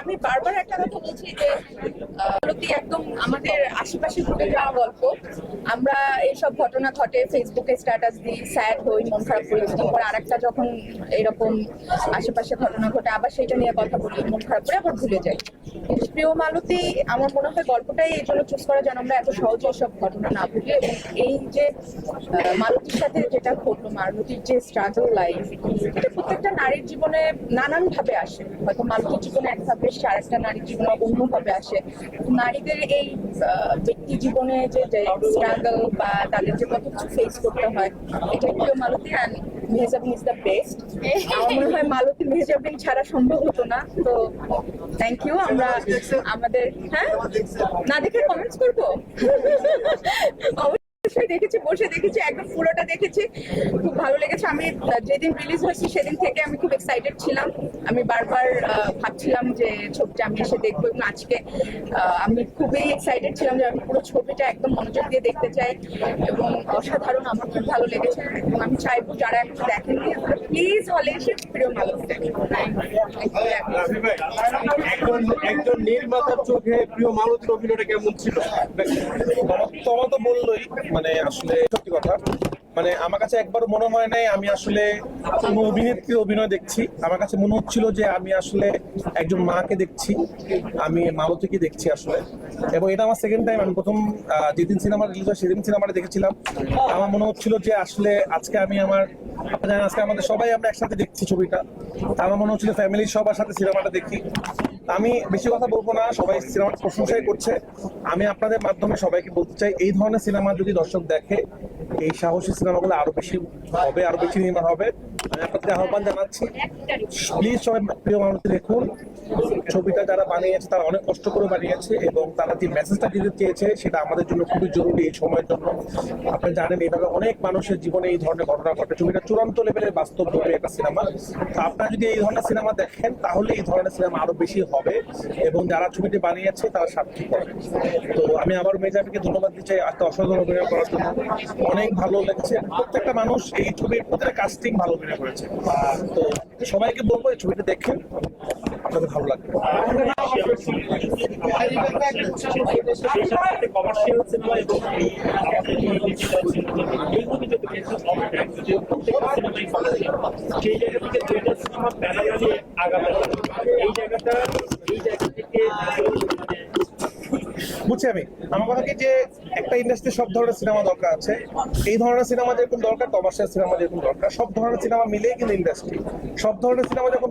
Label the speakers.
Speaker 1: আমি বারবার একটা কথা বলছি যে প্রতি একদম আমাদের আশেপাশে ঘটে যাওয়া গল্প। আমরা এইসব ঘটনা ঘটে ফেসবুকে স্ট্যাটাস দিই স্যাড হই, মন খারাপ করি দুদিন পর আরেকটা যখন এরকম আশেপাশে ঘটনা ঘটে, আবার সেটা নিয়ে কথা বলি, মন খারাপ করে আবার ভুলে যাই। প্রিয় মালতী, আমার মনে হয় গল্পটাই এই জন্য চুজ করা যেন আমরা এত সহজে এসব ঘটনা না ভুলি এবং এই যে মালতীর সাথে যেটা ঘটলো, মালতীর যে স্ট্রাগল লাইফ এটা প্রত্যেকটা নারীর জীবনে নানান ভাবে আসে, হয়তো মালতীর জীবনে একভাবে এসছে আরেকটা নারীর জীবনে অন্যভাবে আসে। নারীদের এই ব্যক্তি জীবনে যে স্ট্রাগল বা তাদের যে কত কিছু ফেস করতে হয়, এটা প্রিয় Malati and Mehazabien is the best মনে হয় মালতী মেহজাবিন ছাড়া সম্ভব হতো না। তো থ্যাংক ইউ আমরা আমাদের হ্যাঁ? না দেখে কমেন্টস করব? বসে দেখেছি একদম পুরোটা দেখেছি। খুব ভালো লেগেছে। আমি যেদিন রিলিজ হয়েছে সেদিন থেকে আমি খুব এক্সাইটেড ছিলাম। আমি বারবার ভাবছিলাম যে ছবিটা আমি এসে দেখব এবং আজকে আমি খুবই এক্সাইটেড ছিলাম যে আমি পুরো ছবিটা একদম মনোযোগ দিয়ে দেখতে চাই এবং অসাধারণ আমার খুব ভালো লেগেছে। এবং আমি চাইব যারা এখন দেখেননি প্লিজ হলে এসে প্রিয় ভালো
Speaker 2: একজন একজন নির্মাতার চোখে প্রিয় মালতীর অভিনয়টা কেমন ছিল?
Speaker 3: তোমা তো বললোই মানে আসলে সত্যি কথা। মানে আমার কাছে একবার মনে হয় নাই আমি আসলে কোনো অভিনেত্রী অভিনয় দেখছি। আমার কাছে মনে হচ্ছিল যে আমি আসলে একজন মাকে দেখছি, আমি মালতীকে দেখছি আসলে। এবং এটা আমার সেকেন্ড টাইম আমি প্রথম যেদিন সিনেমা রিলিজ হয় সেদিন সিনেমাটা দেখেছিলাম। আমার মনে হচ্ছিল যে আসলে আজকে আমি আমার আপনারা আজকে আমাদের সবাই আমরা একসাথে দেখছি ছবিটা। আমার মনে হচ্ছিল ফ্যামিলির সবার সাথে সিনেমাটা দেখি। আমি বেশি কথা বলব না, সবাই সিনেমার প্রশংসাই করছে। আমি আপনাদের মাধ্যমে সবাইকে বলতে চাই, এই ধরনের সিনেমা যদি দর্শক দেখে, এই সাহসী সিনেমাগুলো আরও বেশি হবে, আরও বেশি নির্মাণ হবে। আপনাদের আহ্বান জানাচ্ছি। প্লিজ সবাই প্রিয় মানুষ দেখুন ছবিটা যারা বানিয়েছে তারা অনেক কষ্ট করে বানিয়েছে এবং তারা যে মেসেজটা দিতে চেয়েছে সেটা আমাদের জন্য খুবই জরুরি এই সময়ের জন্য। আপনি জানেন এইভাবে অনেক মানুষের জীবনে এই ধরনের ঘটনা ঘটে। ছবিটা চূড়ান্ত লেভেলের বাস্তব রূপে একটা সিনেমা। তো আপনারা যদি এই ধরনের সিনেমা দেখেন তাহলে এই ধরনের সিনেমা আরও বেশি হবে এবং যারা ছবিটি বানিয়েছে তারা সাক্ষী করে। তো আমি আবার মেজাবিকে ধন্যবাদ দিচ্ছি একটা অসাধারণ অভিনয় করার জন্য। অনেক ভালো লেগেছে। প্রত্যেকটা মানুষ এই ছবির প্রত্যেকটা কাস্টিং ভালো অভিনয় করেছে তো সবাইকে বলব এই ছবিটা দেখেন আপনাদের ভালো লাগবে
Speaker 2: এই। সেই জায়গা থেকে দুইটা সিনেমা প্যারালালি জায়গাটা এই জায়গা থেকে
Speaker 3: বুঝছি আমি। আমার কথা কি যে একটা ইন্ডাস্ট্রি সব ধরনের সিনেমা দরকার আছে। এই ধরনের সিনেমা যেরকম দরকার কমার্শিয়াল সিনেমা যেরকম দরকার, সব ধরনের সিনেমা মিলেই কিন্তু ইন্ডাস্ট্রি সব ধরনের সিনেমা যখন